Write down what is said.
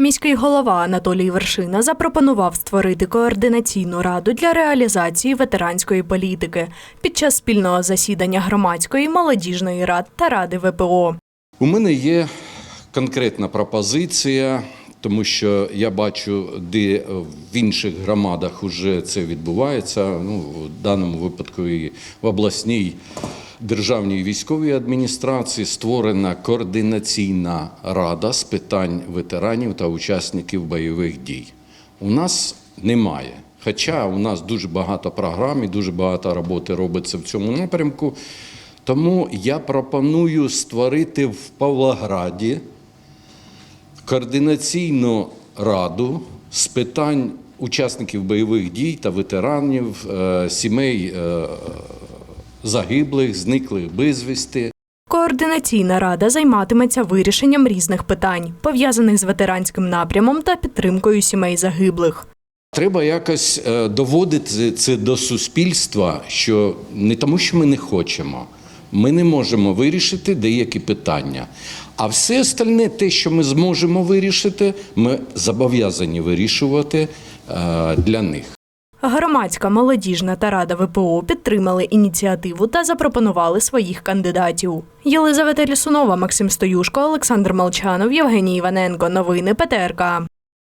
Міський голова Анатолій Вершина запропонував створити координаційну раду для реалізації ветеранської політики під час спільного засідання громадської молодіжної рад та ради ВПО. У мене є конкретна пропозиція, тому що я бачу, де в інших громадах вже це відбувається. Ну, в даному випадку і в обласній державній військовій адміністрації створена координаційна рада з питань ветеранів та учасників бойових дій. У нас немає. Хоча у нас дуже багато програм і дуже багато роботи робиться в цьому напрямку. Тому я пропоную створити в Павлограді координаційну раду з питань учасників бойових дій та ветеранів, е, сімей е, загиблих, зниклих безвісти. Координаційна рада займатиметься вирішенням різних питань, пов'язаних з ветеранським напрямом та підтримкою сімей загиблих. Треба якось е, доводити це до суспільства, що не тому, що ми не хочемо, ми не можемо вирішити деякі питання. А все остальне, те, що ми зможемо вирішити, ми зобов'язані вирішувати е, для них. Громадська молодіжна та рада ВПО підтримали ініціативу та запропонували своїх кандидатів. Єлизавета Лісунова, Максим Стоюшко, Олександр Молчанов, Євгеній Іваненко. Новини ПТРК.